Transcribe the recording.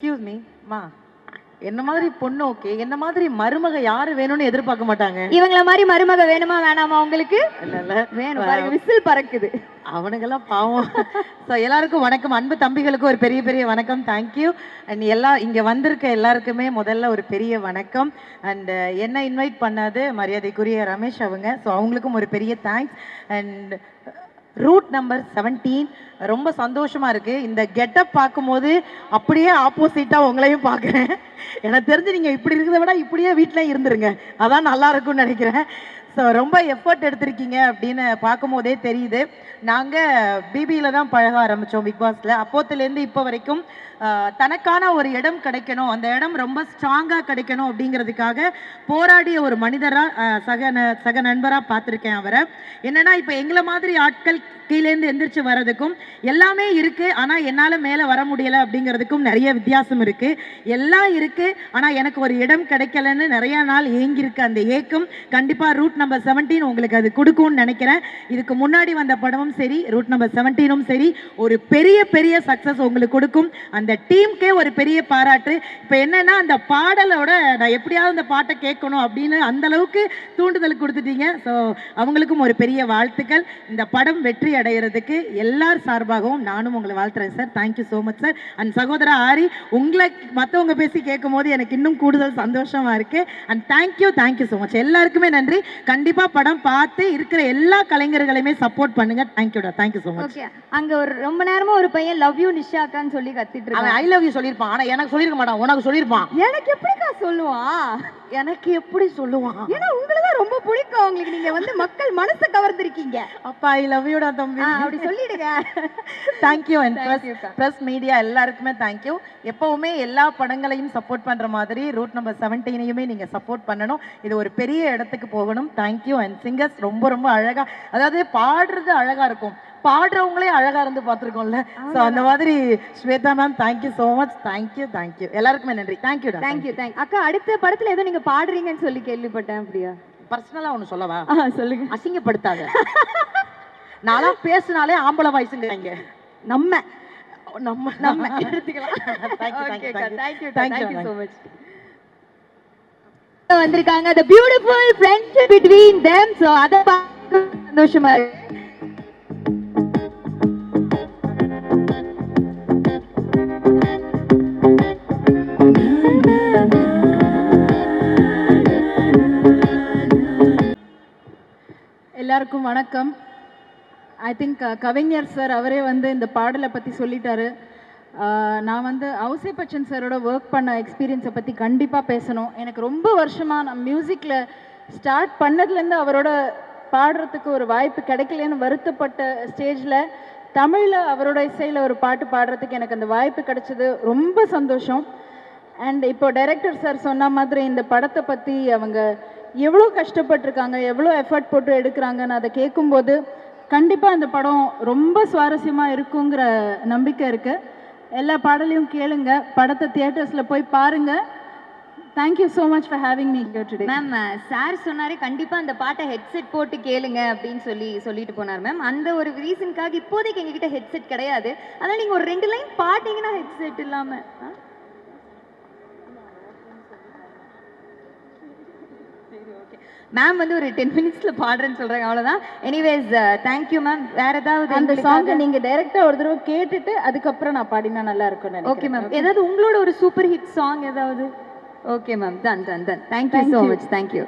Excuse me மா. என்ன மாதிரி பொண்ணு ஓகே என்ன மாதிரி மருமக யாரு வேணும்னு எதிர்பார்க்க மாட்டாங்க? இவங்கள மாதிரி மருமக வேணுமா வேணாமா உங்களுக்கு? இல்ல இல்ல. வேணும். பாருங்க விசில் பறக்குது. அவனுங்கெல்லாம் பாவம். ஸோ எல்லாருக்கும் வணக்கம். அன்பு தம்பிகளுக்கு ஒரு பெரிய பெரிய வணக்கம். தேங்க்யூ அண்ட் எல்லா இங்கே வந்திருக்க எல்லாருக்குமே முதல்ல ஒரு பெரிய வணக்கம். அண்ட் என்ன இன்வைட் பண்ணது மரியாதைக்குரிய ரமேஷ் அவங்க. ஸோ அவங்களுக்கும் ஒரு பெரிய தேங்க்ஸ் அண்ட் ரூட் நம்பர் 17 ரொம்ப சந்தோஷமா இருக்கு. இந்த கெட்டப் பார்க்கும்போது அப்படியே ஆப்போசிட்டாக உங்களையும் பார்க்குறேன். எனக்கு தெரிஞ்சு நீங்கள் இப்படி இருக்கிறத விட இப்படியே வீட்டில் இருந்துருங்க. அதான் நல்லா இருக்கும்னு நினைக்கிறேன். ஸோ ரொம்ப எஃபர்ட் எடுத்திருக்கீங்க அப்படின்னு பார்க்கும்போதே தெரியுது. நாங்கள் பிபியில் தான் பழக ஆரம்பித்தோம் பிக் பாஸில் அப்போத்துலேருந்து இப்போ வரைக்கும் தனக்கான ஒரு இடம் கிடைக்கணும் அந்த இடம் ரொம்ப ஸ்ட்ராங்காக கிடைக்கணும் அப்படிங்கிறதுக்காக போராடிய ஒரு மனிதராக சக ந சக நண்பராக பார்த்துருக்கேன் அவரை. என்னென்னா இப்போ எங்களை மாதிரி ஆட்கள் கீழேருந்து எந்திரிச்சு வர்றதுக்கும் எல்லாமே இருக்கு. ஆனால் என்னால் மேலே வர முடியலை அப்படிங்கிறதுக்கும் நிறைய வித்தியாசம் இருக்கு. எல்லாம் இருக்கு. ஆனால் எனக்கு ஒரு இடம் கிடைக்கலன்னு நிறைய நாள் ஏங்கியிருக்கு அந்த ஏக்கம். கண்டிப்பாக ரூட் நம்பர் செவன்டீன் உங்களுக்கு அது கொடுக்கும்னு நினைக்கிறேன். இதுக்கு முன்னாடி வந்த படமும் சரி ரூட் நம்பர் செவன்டீனும் சரி ஒரு பெரிய பெரிய சக்ஸஸ் உங்களுக்கு கொடுக்கும். அந்த டீமுக்கே ஒரு பெரிய பாராட்டு. இப்போ என்னன்னா அந்த பாடலோட நான் எப்படியாவது அந்த பாட்டை கேட்கணும் அப்படின்னு அந்த அளவுக்கு தூண்டுதல் கொடுத்துட்டீங்க. ஸோ அவங்களுக்கும் ஒரு பெரிய வாழ்த்துக்கள். இந்த படம் வெற்றி அடைகிறதுக்கு எல்லார் சார்பாகவும் நானும் உங்களை வாழ்த்துறேன் sir thank you so much sir and சகோதரா ஆரி உங்களை மற்றவங்க பேசி கேட்கும் போது எனக்கு இன்னும் கூடுதல் சந்தோஷமா இருக்கு. And thank you thank you so much எல்லாருக்குமே நன்றி. கண்டிப்பா படம் பார்த்து இருக்கிற எல்லா கலைஞர்களையுமே சப்போர்ட் பண்ணுங்க. தேங்க்யூடா தேங்க்யூ ஸோ மச் அங்க ஒரு ரொம்ப நேரமா ஒரு பையன் லவ் யூ நிஷாக்கான்னு சொல்லி கத்திட்டு அவன் ஐ லவ் யூ சொல்லியிருப்பான். ஆனா எனக்கு சொல்லியிருக்க மாட்டான். உனக்கு சொல்லியிருப்பான். எனக்கு எப்படிக்கா சொல்லுவான்? எனக்கு எப்படி சொல்லுவான்? ஏன்னா உங்களுக்கு ரொம்ப பிடிக்கும் உங்களுக்கு. நீங்க வந்து மக்கள் மனசை கவர்ந்திருக்கீங்க. அப்பா ஐ லவ் யூடா தம்பி. அப்படி சொல்லிடுங்க. Thank you and press media எல்லாருக்குமே தேங்க்யூ எப்பவுமே எல்லா படங்களையும் சப்போர்ட் பண்ற மாதிரி ரூட் நம்பர் செவன்டீனையுமே நீங்க சப்போர்ட் பண்ணணும். இது ஒரு பெரிய இடத்துக்கு போகணும். தேங்க்யூ அண்ட் சிங்கர்ஸ் ரொம்ப ரொம்ப அழகா அதாவது பாடுறது அழகா இருக்கும். பாடுறவங்களே அழகா இருந்து பார்த்துருக்கோம்ல. ஸோ அந்த மாதிரி Shweta ma'am thank you so much thank you thank you எல்லாருக்குமே நன்றி. தேங்க்யூடா தேங்க்யூ தேங்க் அக்கா அடுத்த படத்துல ஏதோ நீங்க பாடுறீங்கன்னு சொல்லி கேள்விப்பட்டேன் அப்படியா? பர்சனலாக ஒன்று சொல்லவா? சொல்லுங்க. அசிங்கப்படுத்தாத. நான்லாம் பேசினாலே ஆம்பளை வாய்ஸுங்கிறாங்க நம்ம. நம்ம. நம்ம எடுத்துக்கலாம். Thank you, thank you, thank you. Thank you Thank you, thank you எல்லாருக்கும் வணக்கம். ஐ திங்க் uh, கவிஞர் சார் அவரே வந்து இந்த பாடலை பற்றி சொல்லிட்டாரு. Uh, நான் வந்து அவுசே பச்சன் சாரோட ஒர்க் பண்ண எக்ஸ்பீரியன்ஸை பற்றி கண்டிப்பாக பேசணும். எனக்கு ரொம்ப வருஷமாக நான் மியூசிக்கில் ஸ்டார்ட் பண்ணதுலேருந்து அவரோட பாடுறதுக்கு ஒரு வாய்ப்பு கிடைக்கலன்னு வருத்தப்பட்ட ஸ்டேஜில் தமிழில் அவரோட இசையில் ஒரு பாட்டு பாடுறதுக்கு எனக்கு அந்த வாய்ப்பு கிடைச்சது ரொம்ப சந்தோஷம். அண்ட் இப்போ டைரக்டர் சார் சொன்ன மாதிரி இந்த படத்தை பற்றி அவங்க எவ்வளோ கஷ்டப்பட்டிருக்காங்க எவ்வளோ எஃபர்ட் போட்டு எடுக்கிறாங்கன்னு அதை கேட்கும்போது கண்டிப்பாக அந்த படம் ரொம்ப சுவாரஸ்யமாக இருக்குங்கிற நம்பிக்கை இருக்குது எல்லா பாடலையும் கேளுங்க. படத்தை தியேட்டர்ஸில் போய் பாருங்கள் thank you so much for having me here today ma'am sir சொன்னாரே கண்டிப்பாக அந்த பாட்டை ஹெட்செட் போட்டு கேளுங்க அப்படின்னு சொல்லி சொல்லிட்டு போனார் மேம் அந்த ஒரு ரீசனுக்காக இப்போதைக்கு எங்ககிட்ட ஹெட்செட் கிடையாது. அதனால் நீங்கள் ஒரு ரெண்டு லைன் பாட்டிங்கன்னா ஹெட்செட் இல்லாமல் மேம் வந்து ஒரு டென் மினிட்ஸ்ல பாடுறேன்னு சொல்றாங்க. அவ்வளவுதான். எனிவேஸ் தேங்க்யூ மேம் வேற ஏதாவது அந்த சாங்கை நீங்கள் டைரெக்டாக ஒரு தடவை கேட்டுட்டு அதுக்கப்புறம் நான் பாடினா நல்லா இருக்கும்னு ஓகே மேம் ஏதாவது உங்களோட ஒரு சூப்பர் ஹிட் சாங் ஏதாவது? Okay ma'am done done done thank you so you. Much thank you